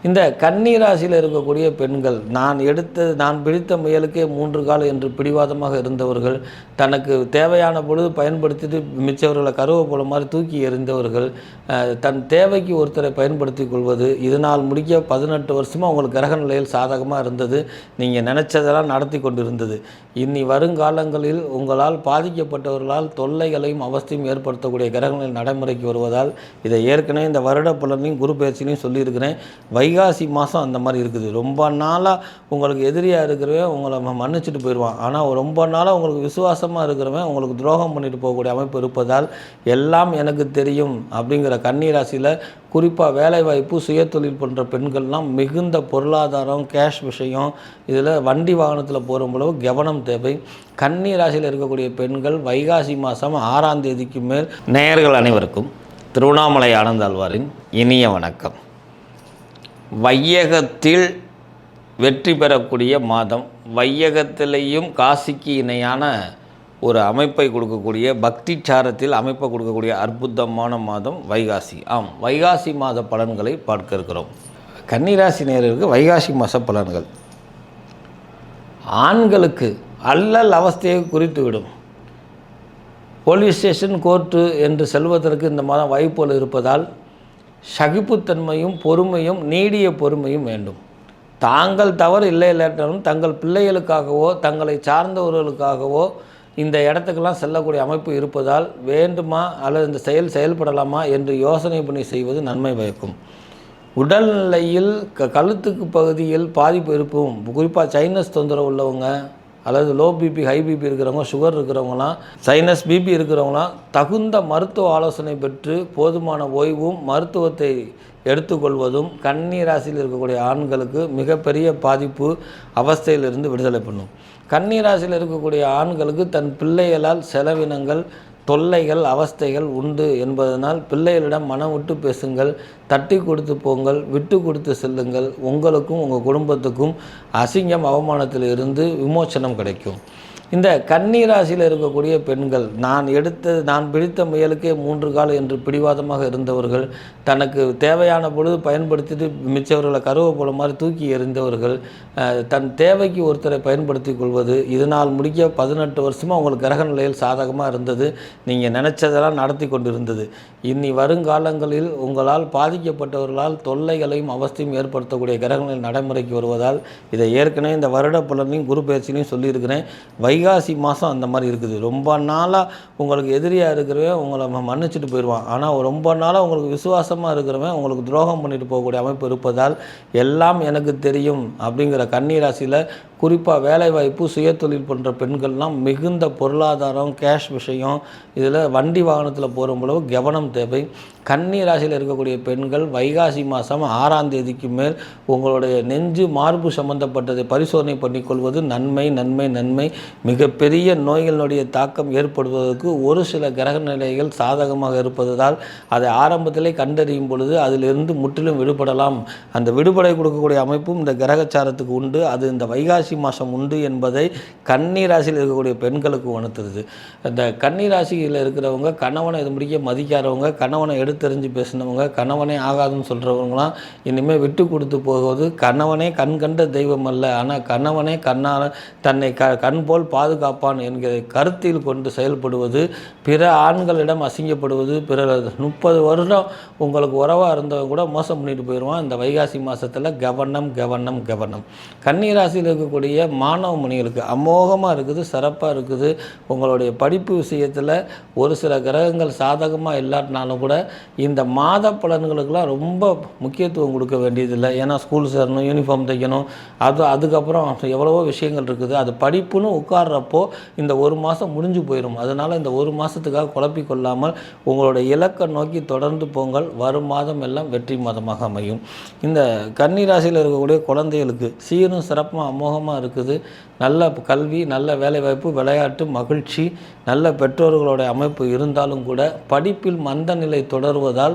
இந்த கன்னிராசியில் இருக்கக்கூடிய பெண்கள் நான் எடுத்த நான் பிடித்த முயலுக்கே மூன்று கால் என்று பிடிவாதமாக இருந்தவர்கள் தனக்கு தேவையான பொழுது பயன்படுத்திட்டு மிச்சவர்களை கருவை போல மாதிரி தூக்கி எறிந்தவர்கள் தன் தேவைக்கு ஒருத்தரை பயன்படுத்தி கொள்வது இதனால் முடிக்க பதினெட்டு வருஷமாக உங்களுக்கு கிரக நிலையில் சாதகமாக இருந்தது நீங்கள் நினச்சதெல்லாம் நடத்தி கொண்டு இனி வருங்காலங்களில் உங்களால் பாதிக்கப்பட்டவர்களால் தொல்லைகளையும் அவஸ்தையும் ஏற்படுத்தக்கூடிய கிரகங்கள் நடைமுறைக்கு வருவதால் இதை ஏற்கனவே இந்த வருட பலனையும் குரு பயிற்சியிலையும் சொல்லியிருக்கிறேன். வைகாசி மாதம் அந்த மாதிரி இருக்குது. ரொம்ப நாளாக உங்களுக்கு எதிரியாக இருக்கிறவன் உங்களை மன்னிச்சுட்டு மன்னிச்சிட்டு போயிடுவான். ஆனால் ரொம்ப நாளாக உங்களுக்கு விசுவாசமாக இருக்கிறவன் உங்களுக்கு துரோகம் பண்ணிட்டு போகக்கூடிய அமைப்பு இருப்பதால் எல்லாம் எனக்கு தெரியும் அப்படிங்கிற கன்னிராசியில் குறிப்பாக வேலைவாய்ப்பு சுயதொழில் பண்ணுற பெண்கள்லாம் மிகுந்த பொருளாதாரம் கேஷ் விஷயம் இதில் வண்டி வாகனத்தில் போகிற அளவு கவனம் தேவை. கன்னி ராசியில் இருக்கக்கூடிய பெண்கள் வைகாசி மாதம் ஆறாம் தேதிக்கு மேல் நேயர்கள் அனைவருக்கும் திருவண்ணாமலை ஆனந்தாழ்வாரின் இனிய வணக்கம். வையகத்தில் வெற்றி பெறக்கூடிய மாதம் வையகத்திலேயும் காசிக்கு இணையான ஒரு அமைப்பை கொடுக்கக்கூடிய பக்தி சாரத்தில் அமைப்பை கொடுக்கக்கூடிய அற்புதமான மாதம் வைகாசி. ஆம் வைகாசி மாத பலன்களை பார்க்க இருக்கிறோம். கன்னிராசி நேரருக்கு வைகாசி மாத பலன்கள். ஆண்களுக்கு அல்லல் அவஸ்தையை குறித்துவிடும். போலீஸ் ஸ்டேஷன் கோர்ட்டு என்று செல்வதற்கு இந்த மாதம் வாய்ப்புகள் இருப்பதால் சகிப்புத்தன்மையும் பொறுமையும் நீடிய பொறுமையும் வேண்டும். தாங்கள் தவறு இல்லை இல்லாட்டாலும் தங்கள் பிள்ளைகளுக்காகவோ தங்களை சார்ந்தவர்களுக்காகவோ இந்த இடத்துக்கெல்லாம் செல்லக்கூடிய அமைப்பு இருப்பதால் வேண்டுமா அல்லது இந்த செயல் செயல்படலாமா என்று யோசனை பண்ணி செய்வது நன்மை பயக்கும். உடல்நிலையில் க கழுத்துக்கு பகுதியில் பாதிப்பு இருக்கும். குறிப்பாக சைனஸ் தொந்தரவு உள்ளவங்க அல்லது லோ பிபி ஹை பிபி இருக்கிறவங்க சுகர் இருக்கிறவங்களாம் சைனஸ் பிபி இருக்கிறவங்களாம் தகுந்த மருத்துவ ஆலோசனை பெற்று போதுமான ஓய்வும் மருத்துவத்தை எடுத்துக்கொள்வதும் கன்னி ராசியில் இருக்கக்கூடிய ஆண்களுக்கு மிகப்பெரிய பாதிப்பு அவஸ்தையிலிருந்து விடுதலை பண்ணும். கன்னி ராசியில் இருக்கக்கூடிய ஆண்களுக்கு தன் பிள்ளைகளால் செலவினங்கள் தொல்லைகள் அவஸ்தைகள் உண்டு என்பதனால் பிள்ளைகளிடம் மனம் விட்டு பேசுங்கள் தட்டி கொடுத்து போங்கள் விட்டு கொடுத்து செல்லுங்கள். உங்களுக்கும் உங்கள் குடும்பத்துக்கும் அசிங்கம் அவமானத்தில் இருந்து விமோச்சனம் கிடைக்கும். இந்த கன்னி ராசியில் இருக்கக்கூடிய பெண்கள் நான் எடுத்த நான் பிடித்த முயலுக்கே மூன்று கால் என்று பிடிவாதமாக இருந்தவர்கள் தனக்கு தேவையான பொழுது பயன்படுத்திட்டு மிச்சவர்களை கருவை போல மாதிரி தூக்கி எறிந்தவர்கள் தன் தேவைக்கு ஒருத்தரை பயன்படுத்தி கொள்வது இதனால் முடிக்க பதினெட்டு வருஷமாக உங்களுக்கு கிரக நிலையில் சாதகமாக இருந்தது நீங்கள் நினச்சதெல்லாம் நடத்தி கொண்டு இருந்தது இனி வருங்காலங்களில் உங்களால் பாதிக்கப்பட்டவர்களால் தொல்லைகளையும் அவஸ்தையும் ஏற்படுத்தக்கூடிய கிரகங்கள் நடைமுறைக்கு வருவதால் இதை ஏற்கனவே இந்த வருட பலனையும் குரு பயிற்சியிலையும் சொல்லியிருக்கிறேன். வைகாசி மாதம் அந்த மாதிரி இருக்குது. ரொம்ப நாளாக உங்களுக்கு எதிரியாக இருக்கிறவன் உங்களை ம- மன்னிச்சிட்டு போயிடுவான். ஆனால் ரொம்ப நாளாக உங்களுக்கு விசுவாசமாக இருக்கிறவன் உங்களுக்கு துரோகம் பண்ணிட்டு போகக்கூடிய அமைப்பு இருப்பதால் எல்லாம் எனக்கு தெரியும் அப்படிங்கிற கன்னிராசியில் குறிப்பாக வேலைவாய்ப்பு சுயதொழில் பண்ணுற பெண்கள்லாம் மிகுந்த பொருளாதாரம் கேஷ் விஷயம் இதில் வண்டி வாகனத்தில் போகிற அளவு கவனம் தேவை. கன்னி ராசியில் இருக்கக்கூடிய பெண்கள் வைகாசி மாதம் ஆறாம் தேதிக்கு மேல் உங்களுடைய நெஞ்சு மார்பு சம்பந்தப்பட்டதை பரிசோதனை பண்ணிக்கொள்வது நன்மை நன்மை நன்மை. மிகப்பெரிய நோய்களுடைய தாக்கம் ஏற்படுவதற்கு ஒரு சில கிரக நிலைகள் சாதகமாக இருப்பதால் அதை ஆரம்பத்திலே கண்டறியும் பொழுது அதிலிருந்து முற்றிலும் விடுபடலாம். அந்த விடுபடை கொடுக்கக்கூடிய அமைப்பும் இந்த கிரகச்சாரத்துக்கு உண்டு. அது இந்த வைகாசி மாதம் உண்டு என்பதை கன்னி ராசியில் இருக்கக்கூடிய பெண்களுக்கு உணர்த்துறது இந்த கன்னி ராசியில் இருக்கிறவங்க கணவனை இது முடிக்க மதிக்காதவங்க கணவனை எடுத்து தெரிஞ்சு பேசினவங்க கணவனே ஆகாதுன்னு சொல்கிறவங்களாம் இனிமேல் விட்டு கொடுத்து போவது கணவனே கண் கண்ட தெய்வம் அல்ல. ஆனால் கணவனே கண்ணால் தன்னை க கண் போல் பாதுகாப்பான் என்கிற கருத்தில் கொண்டு செயல்படுவது பிற ஆண்களிடம் அசிங்கப்படுவது பிற முப்பது வருடம் உங்களுக்கு உறவாக இருந்தவங்க கூட மோசம் பண்ணிட்டு போயிடுவான். இந்த வைகாசி மாதத்தில் கவனம் கவனம் கவனம். கன்னிராசியில் இருக்கக்கூடிய மாணவ மணிகளுக்கு அமோகமாக இருக்குது சிறப்பாக இருக்குது. உங்களுடைய படிப்பு விஷயத்தில் ஒரு சில கிரகங்கள் சாதகமாக இல்லாட்டினாலும் கூட இந்த மாத பலன்களுக்கெல்லாம் ரொம்ப முக்கியத்துவம் கொடுக்க வேண்டியதில்லை. ஏன்னா ஸ்கூல் சேரணும் யூனிஃபார்ம் தைக்கணும் அது அதுக்கப்புறம் எவ்வளவோ விஷயங்கள் இருக்குது. அது படிப்புன்னு உட்கார்றப்போ இந்த ஒரு மாதம் முடிஞ்சு போயிடும் அதனால் இந்த ஒரு மாதத்துக்காக குழப்பிக்கொள்ளாமல் உங்களுடைய இலக்கை நோக்கி தொடர்ந்து போங்கள். வரும் மாதம் எல்லாம் வெற்றி மாதமாக அமையும். இந்த கன்னி ராசியில் இருக்கக்கூடிய குழந்தைகளுக்கு சீரும் சிறப்பும் அமோகமாக இருக்குது. நல்ல கல்வி நல்ல வேலைவாய்ப்பு விளையாட்டு மகிழ்ச்சி நல்ல பெற்றோர்களுடைய அமைப்பு இருந்தாலும் கூட படிப்பில் மந்த நிலை தொடர் உணர்வதால்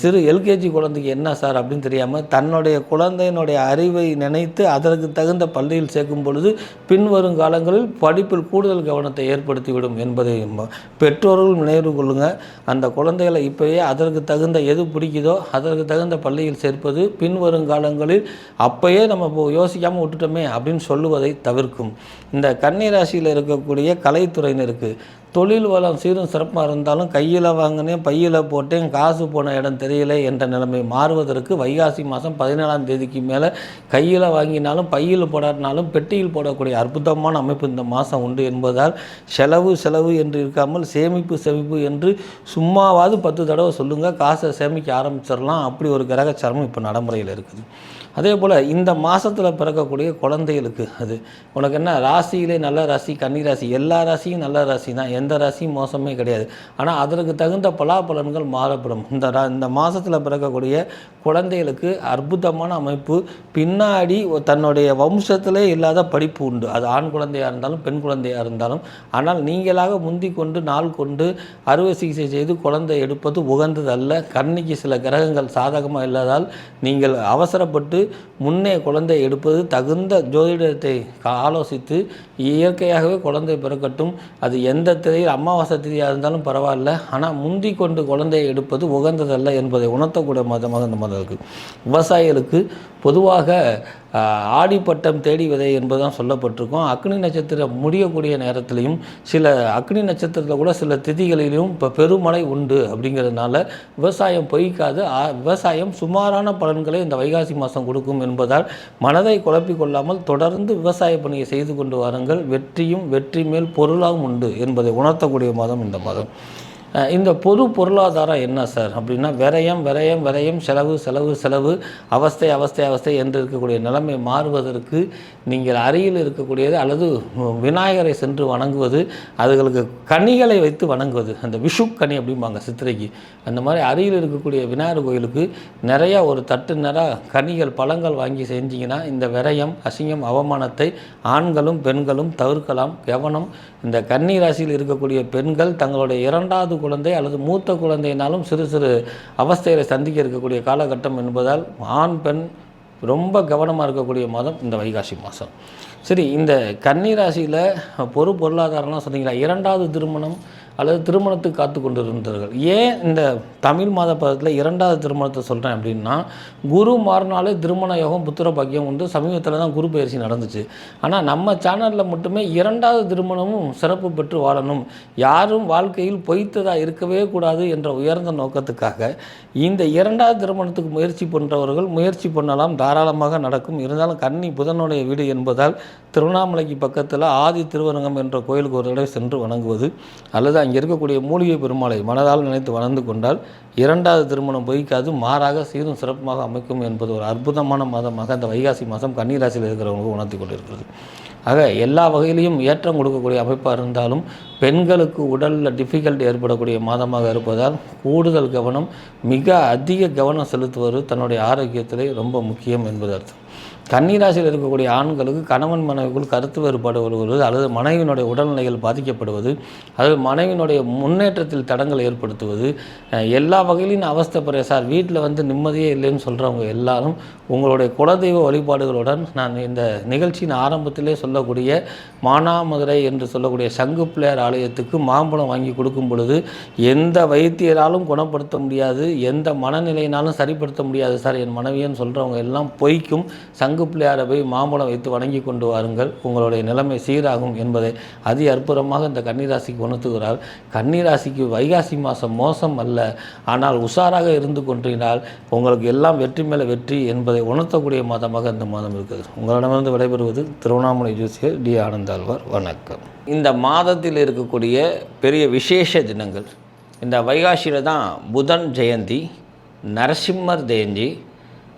சிறு எல்கேஜி குழந்தைக்கு என்ன சார் அப்படின்னு தெரியாமல் தன்னுடைய குழந்தையினுடைய அறிவை நினைத்து அதற்கு தகுந்த பள்ளியில் சேர்க்கும் பொழுது பின்வரும் காலங்களில் படிப்பில் கூடுதல் கவனத்தை ஏற்படுத்திவிடும் என்பதை பெற்றோர்கள் நினைவு கொள்ளுங்க. அந்த குழந்தைகளை இப்போயே அதற்கு தகுந்த எது பிடிக்குதோ அதற்கு தகுந்த பள்ளியில் சேர்ப்பது பின்வரும் காலங்களில் அப்பயே நம்ம இப்போ யோசிக்காமல் விட்டுட்டோமே அப்படின்னு சொல்லுவதை தவிர்க்கும். இந்த கன்னிராசியில் இருக்கக்கூடிய கலைத்துறையினருக்கு தொழில் வளம் சீரும் சிறப்பாக இருந்தாலும் கையில் வாங்கினேன் பையில் போட்டேன் காசு போன இடம் தெரியல என்ற நிலைமை மாறுவதற்கு வைகாசி மாதம் பதினேழாம் தேதிக்கு மேலே கையில் வாங்கினாலும் பையில் போடாட்டினாலும் பெட்டியில் போடக்கூடிய அற்புதமான அமைப்பு இந்த மாதம் உண்டு என்பதால் செலவு செலவு என்று இருக்காமல் சேமிப்பு சேமிப்பு என்று சும்மாவாவது பத்து தடவை சொல்லுங்கள் காசை சேமிக்க ஆரம்பிச்சிடலாம். அப்படி ஒரு கிரகச்சாரமும் இப்போ நடைமுறையில் இருக்குது. அதே போல் இந்த மாதத்தில் பிறக்கக்கூடிய குழந்தைகளுக்கு அது. உனக்கு என்ன ராசியிலே நல்ல ராசி கன்னி ராசி எல்லா ராசியும் நல்ல ராசி தான் எந்த ராசியும் மோசமே கிடையாது. ஆனால் அதற்கு தகுந்த பலாபலன்கள் மாறப்படும். இந்த ரா இந்த மாதத்தில் பிறக்கக்கூடிய குழந்தைகளுக்கு அற்புதமான அமைப்பு. பின்னாடி தன்னுடைய வம்சத்திலே இல்லாத படிப்பு உண்டு. அது ஆண் குழந்தையாக இருந்தாலும் பெண் குழந்தையாக இருந்தாலும். ஆனால் நீங்களாக முந்தி கொண்டு நாள் கொண்டு அறுவை சிகிச்சை செய்து குழந்தை எடுப்பது உகந்ததல்ல. கண்ணிக்கு சில கிரகங்கள் சாதகமாக இல்லாதால் நீங்கள் அவசரப்பட்டு முன்னே குழந்தை எடுப்பது தகுந்த ஜோதிடத்தை ஆலோசித்து இயற்கையாகவே குழந்தை பிறக்கட்டும். அது எந்த திரையில் அமாவாசை திதியாக இருந்தாலும் பரவாயில்ல. ஆனால் முந்தி கொண்டு குழந்தையை எடுப்பது உகந்ததல்ல என்பதை உணர்த்தக்கூடிய மதமாக இந்த மதம் இருக்குது விவசாயிகளுக்கு பொதுவாக ஆடிப்பட்டம் தேடி விதை என்பதுதான் சொல்லப்பட்டிருக்கும். அக்னி நட்சத்திரம் முடியக்கூடிய நேரத்திலையும் சில அக்னி நட்சத்திரத்தில் கூட சில திதிகளிலும் இப்போ பெருமழை உண்டு அப்படிங்கிறதுனால விவசாயம் பொய்க்காது. ஆ- விவசாயம் சுமாரான பலன்களை இந்த வைகாசி மாதம் கொடுக்கும் என்பதால் மனதை குழப்பிக்கொள்ளாமல் தொடர்ந்து விவசாய பணியை செய்து கொண்டு வாருங்கள். வெற்றியும் வெற்றி மேல் பொருளாகவும் உண்டு என்பதை உணர்த்தக்கூடிய மாதம் இந்த மாதம். இந்த பொது பொருளாதாரம் என்ன சார்? அப்படின்னா விரயம் விரயம் விரயம் செலவு செலவு செலவு அவஸ்தை அவஸ்தை அவஸ்தை என்று இருக்கக்கூடிய நிலைமை மாறுவதற்கு நீங்கள் அருகில் இருக்கக்கூடியது அல்லது விநாயகரை சென்று வணங்குவது அதுகளுக்கு கனிகளை வைத்து வணங்குவது அந்த விஷு கனி அப்படிம்பாங்க சித்திரைக்கு. அந்த மாதிரி அருகில் இருக்கக்கூடிய விநாயகர் கோயிலுக்கு நிறையா ஒரு தட்டு நிற கனிகள் பழங்கள் வாங்கி செஞ்சிங்கன்னா இந்த விரயம் அசிங்கம் அவமானத்தை ஆண்களும் பெண்களும் தவிர்க்கலாம். கவனம் இந்த கன்னி ராசியில் இருக்கக்கூடிய பெண்கள் தங்களுடைய இரண்டாவது குழந்தை அல்லது மூத்த குழந்தையினாலும் சிறு சிறு அவஸ்தைகளை சந்திக்க இருக்கக்கூடிய காலகட்டம் என்பதால் ஆண் பெண் ரொம்ப கவனமாக இருக்கக்கூடிய மாதம் இந்த வைகாசி மாதம். சரி இந்த கன்னி ராசியில் பொறு பொருளாதாரம்லாம் சொன்னீங்களா? இரண்டாவது திருமணம் அல்லது திருமணத்துக்கு காத்து கொண்டிருந்தார்கள் ஏன் இந்த தமிழ் மாத பதத்தில் இரண்டாவது திருமணத்தை சொல்கிறேன் அப்படின்னா குரு மாறினாலே திருமண யோகம் புத்திர பாக்கியம் உண்டு. சமீபத்தில் தான் குரு பயிற்சி நடந்துச்சு. ஆனால் நம்ம சேனலில் மட்டுமே இரண்டாவது திருமணமும் சிறப்பு பெற்று வாழணும். யாரும் வாழ்க்கையில் பொய்த்ததாக இருக்கவே கூடாது என்ற உயர்ந்த நோக்கத்துக்காக இந்த இரண்டாவது திருமணத்துக்கு முயற்சி பண்ணுறவர்கள் முயற்சி பண்ணலாம். தாராளமாக நடக்கும். இருந்தாலும் கன்னி புதனுடைய வீடு என்பதால் திருவண்ணாமலைக்கு பக்கத்தில் ஆதி திருவரங்கம் என்ற கோயிலுக்கு ஒரு தடவை சென்று வணங்குவது அல்லது அங்கே இருக்கக்கூடிய மூலிகை பெருமாளை மனதால் நினைத்து வளர்ந்து கொண்டால் இரண்டாவது திருமணம் பொய்க்காது மாறாக சீரும் சிறப்புமாக அமைக்கும் என்பது ஒரு அற்புதமான மாதமாக அந்த வைகாசி மாதம் கன்னிராசியில் இருக்கிறவங்களுக்கு உணர்த்தி கொண்டிருக்கிறது. ஆக எல்லா வகையிலையும் ஏற்றம் கொடுக்கக்கூடிய அமைப்பாக இருந்தாலும் பெண்களுக்கு உடலில் டிஃபிகல்ட் ஏற்படக்கூடிய மாதமாக இருப்பதால் கூடுதல் கவனம் மிக அதிக கவனம் செலுத்துவது தன்னுடைய ஆரோக்கியத்திலே ரொம்ப முக்கியம் என்பது அர்த்தம் கன்னிராசியில் இருக்கக்கூடிய ஆண்களுக்கு கணவன் மனைவிக்குள் கருத்து வேறுபாடு வருவது அல்லது மனைவியினுடைய உடல்நிலைகள் பாதிக்கப்படுவது அல்லது மனைவியினுடைய முன்னேற்றத்தில் தடங்கள் ஏற்படுத்துவது எல்லா வகையிலும் அவஸ்தைப்படுற சார் வீட்டில் வந்து நிம்மதியே இல்லைன்னு சொல்கிறவங்க எல்லாரும் உங்களுடைய குலதெய்வ வழிபாடுகளுடன் நான் இந்த நிகழ்ச்சியின் ஆரம்பத்திலே சொல்லக்கூடிய மானாமதுரை என்று சொல்லக்கூடிய சங்கு பிள்ளையார் ஆலயத்துக்கு மாம்பழம் வாங்கி கொடுக்கும் பொழுது எந்த வைத்தியராலும் குணப்படுத்த முடியாது எந்த மனநிலையினாலும் சரிப்படுத்த முடியாது சார் என் மனைவியன்னு சொல்கிறவங்க எல்லாம் பொய்க்கும் சங்க பிள்ளையாரை போய் மாம்பழம் வைத்து வணங்கி கொண்டு வாருங்கள். உங்களுடைய நிலைமை சீராகும் என்பதை அதி அற்புதமாக இந்த கன்னிராசிக்கு உணர்த்துகிறார். கன்னிராசிக்கு வைகாசி மாதம் மோசம் அல்ல. ஆனால் உஷாராக இருந்து கொன்றினால் உங்களுக்கு எல்லாம் வெற்றி மேலே வெற்றி என்பதை உணர்த்தக்கூடிய மாதமாக இந்த மாதம் இருக்குது உங்களிடமிருந்து விடைபெறுவது திருவண்ணாமலை ஜோசியர் டி ஆனந்தாழ்வார். வணக்கம். இந்த மாதத்தில் இருக்கக்கூடிய பெரிய விசேஷ தினங்கள். இந்த வைகாசியில் தான் புதன் ஜெயந்தி நரசிம்மர் ஜெயந்தி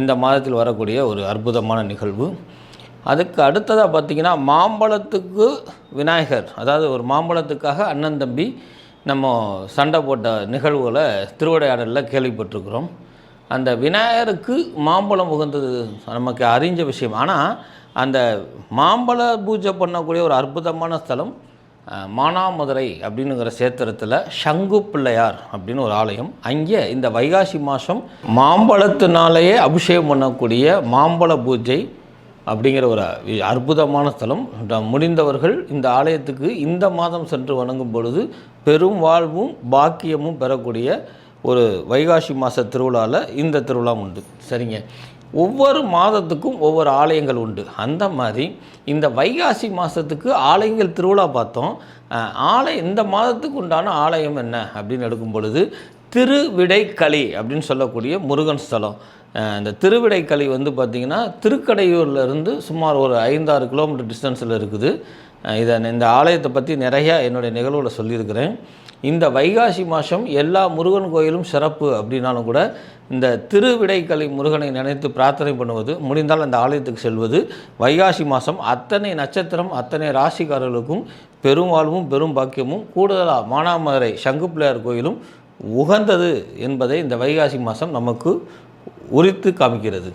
இந்த மாதத்தில் வரக்கூடிய ஒரு அற்புதமான நிகழ்வு. அதுக்கு அடுத்ததாக பார்த்திங்கன்னா மாம்பழத்துக்கு விநாயகர் அதாவது ஒரு மாம்பழத்துக்காக அண்ணன் தம்பி நம்ம சண்டை போட்ட நிகழ்வுகளை திருவிடையாடலில் கேள்விப்பட்டிருக்கிறோம். அந்த விநாயகருக்கு மாம்பழம் உகந்தது நமக்கு அறிஞ்ச விஷயம். ஆனால் அந்த மாம்பழ பூஜை பண்ணக்கூடிய ஒரு அற்புதமான ஸ்தலம் மானாமதுரை அப்படிங்கிற சேத்திரத்தில் சங்கு பிள்ளையார் அப்படின்னு ஒரு ஆலயம். அங்கே இந்த வைகாசி மாதம் மாம்பழத்தினாலேயே அபிஷேகம் பண்ணக்கூடிய மாம்பழ பூஜை அப்படிங்கிற ஒரு அற்புதமான ஸ்தலம். முடிந்தவர்கள் இந்த ஆலயத்துக்கு இந்த மாதம் சென்று வணங்கும் பொழுது பெரும் வாழ்வும் பாக்கியமும் பெறக்கூடிய ஒரு வைகாசி மாத திருவிழாவில் இந்த திருவிழா உண்டு. சரிங்க. ஒவ்வொரு மாதத்துக்கும் ஒவ்வொரு ஆலயங்கள் உண்டு. அந்த மாதிரி இந்த வைகாசி மாதத்துக்கு ஆலயங்கள் திருவிழா பார்த்தோம். ஆலய ஆலயம் இந்த மாதத்துக்கு உண்டான ஆலயம் என்ன? அப்படின்னு எடுக்கும் பொழுது திருவிடைக்களி அப்படின்னு சொல்லக்கூடிய முருகன் ஸ்தலம். இந்த திருவிடைக்களி வந்து பார்த்திங்கன்னா திருக்கடையூர்லேருந்து சுமார் ஒரு ஐந்தாறு கிலோமீட்டர் டிஸ்டன்ஸில் இருக்குது. இதை இந்த ஆலயத்தை பற்றி நிறையா என்னுடைய நிகழ்வில் சொல்லியிருக்கிறேன். இந்த வைகாசி மாதம் எல்லா முருகன் கோயிலும் சிறப்பு அப்படின்னாலும் கூட இந்த திருவிடைக்கலை முருகனை நினைத்து பிரார்த்தனை பண்ணுவது முடிந்தால் அந்த ஆலயத்துக்கு செல்வது வைகாசி மாதம் அத்தனை நட்சத்திரம் அத்தனை ராசிக்காரர்களுக்கும் பெரும்வாழ்வும் பெரும் பாக்கியமும் கூடுதலாக மானாமதுரை சங்கு பிள்ளையார் கோயிலும் உகந்தது என்பதை இந்த வைகாசி மாதம் நமக்கு உரித்து காமிக்கிறது.